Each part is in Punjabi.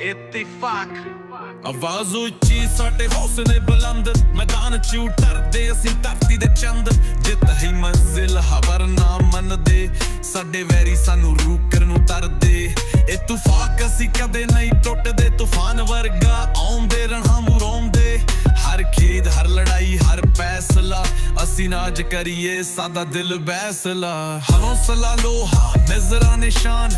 ਇਤਫਾਕ। ਆਵਾਜ਼ ਉੱਚੀ, ਸਾਡੇ ਹੌਸਲੇ ਬੁਲੰਦ। ਮੈਦਾਨ ਚ ਉਤਰਦੇ, ਅਸੀਂ ਧਰਤੀ ਦੇ ਚੰਦ। ਜਿੱਤ ਹੀ ਮੰਜ਼ਿਲ, ਹਵਰ ਨਾ ਮੰਨਦੇ। ਸਾਡੇ ਵੈਰੀ ਸਾਨੂੰ ਰੂਕਰ ਨੂੰ ਤਰਦੇ। ਇਹ ਅਸੀਂ ਕਦੇ ਨਹੀਂ ਟੁੱਟਦੇ। ਤੂਫਾਨ ਵਰਗਾ ਆਉਂਦੇ, ਰਣਾ ਮੁਰੋਂਦੇ। ਹਰ ਖੇਦ ਹਰ ਲੜਾਈ, ਹਰ ਫੈਸਲਾ। ਅਸੀਂ ਨਾ ਕਰੀਏ, ਸਾਦਾ ਦਿਲ ਬੈਸਲਾ। ਹੌਸਲਾ, ਲੋਹਾ, ਨਜ਼ਰਾਂ ਨਿਸ਼ਾਨ।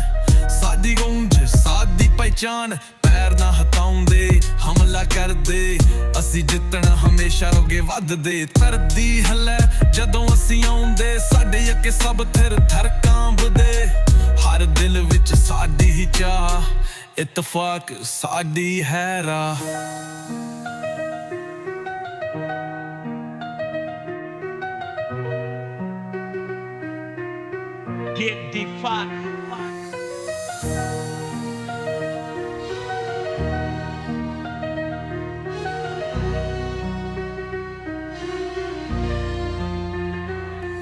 ਸਾਦੀ ਗੂੰਜ, ਸਾਡੀ ਪਹਿਚਾਨ ਪੈਰ ਨਾ ਹਟਾਉਂਦੇ, ਹਮਲਾ ਕਰਦੇ। ਅਸੀਂ ਜਿੱਤਣਾ ਹਮੇਸ਼ਾ ਰੋਗੇ ਵੱਧਦੇ। ਤਰਦੀ ਹਲੇ ਜਦੋਂ ਅਸੀਂ ਆਉਂਦੇ, ਸਾਡੇ ਅੱਗੇ ਸਭ ਥਿਰ ਥਰ ਕਾਂਬਦੇ। ਹਰ ਦਿਲ ਵਿੱਚ ਸਾਡੀ ਹੀ ਚਾਹ, ਇਤਫਾਕ ਸਾਡੀ ਹੈ ਰਾਹ। ਇਤਫਾਕ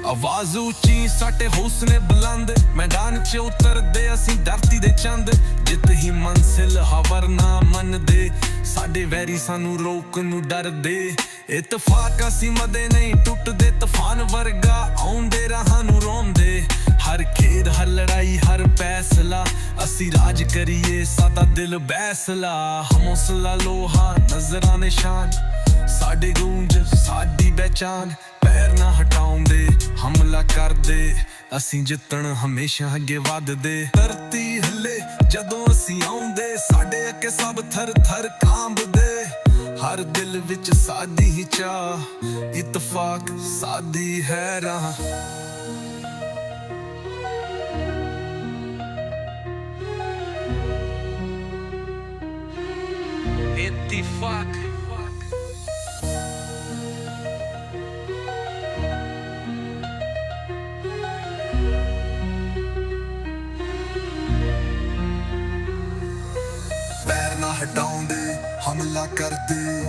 ਆਵਾਜ਼ ਉੱਚੀ ਸਾਡੇ ਹੌਸਲੇ ਬੁਲੰਦ। ਮੈਦਾਨ 'ਚ ਉਤਰਦੇ ਅਸੀਂ ਧਰਤੀ ਦੇ ਚੰਦ। ਜਿੱਤ ਹੀ ਮੰਜ਼ਿਲ ਹਵਰ ਨਾ ਮੰਨਦੇ। ਸਾਡੇ ਵੈਰੀ ਸਾਨੂੰ ਰੋਕਣ ਨੂੰ ਡਰਦੇ। ਇਤਫਾਕ ਅਸੀਂ ਮਦੇ ਨਹੀਂ ਟੁੱਟਦੇ। ਤੂਫਾਨ ਵਰਗਾ ਆਉਂਦੇ, ਰਹਾਂ ਨੂੰ ਰੋਂਦੇ। ਹਰ ਖੇਡ, ਹਰ ਲੜਾਈ, ਹਰ ਫੈਸਲਾ। ਅਸੀਂ ਰਾਜ ਕਰੀਏ ਸਾਡਾ ਦਿਲ ਬੈਸਲਾ। ਹੌਸਲਾ, ਲੋਹਾ, ਨਜ਼ਰਾਂ ਨਿਸ਼ਾਨ। ਸਾਡੇ ਗੂੰਜ, ਸਾਡੀ ਪਹਿਚਾਨ ਪੈਰ ਨਾ ਹਟਾਉਂਦੇ, ਹਮਲਾ ਕਰਦੇ। ਅਸੀਂ ਜਿੱਤਣ ਹਮੇਸ਼ਾ ਅੱਗੇ ਵੱਧਦੇ। ਧਰਤੀ ਹਿੱਲੇ ਜਦੋਂ ਅਸੀਂ ਆਉਂਦੇ, ਸਾਡੇ ਅੱਗੇ ਸਭ ਥਰ ਥਰ ਕਾਂਬਦੇ। ਹਰ ਦਿਲ ਵਿੱਚ ਸਾਡੀ ਹੀ ਚਾਹ, ਇਤਫਾਕ ਸਾਦੀ ਹੈ ਰਾਹ। ਇਤਫਾਕ ਹਟਾਉਂਦੇ, ਹਮਲਾ ਕਰਦੇ।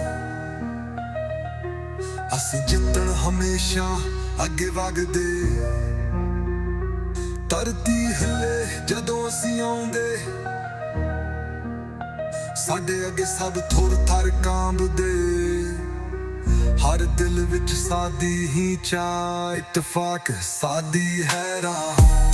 ਅਸੀਂ ਜਿੱਤਣ ਹਮੇਸ਼ਾ ਅੱਗੇ ਵਗਦੇ। ਧਰਤੀ ਹਿੱਲੇ ਜਦੋਂ ਅਸੀਂ ਆਉਂਦੇ। ਸਾਡੇ ਅੱਗੇ ਸਭ ਥੁਰ ਥਰ ਕਾਂਬਦੇ। ਹਰ ਦਿਲ ਵਿੱਚ ਸਾਦੀ ਹੀ ਚਾਹ, ਇਤਫਾਕ, ਸਾਦੀ ਹੈ ਰਾਹ।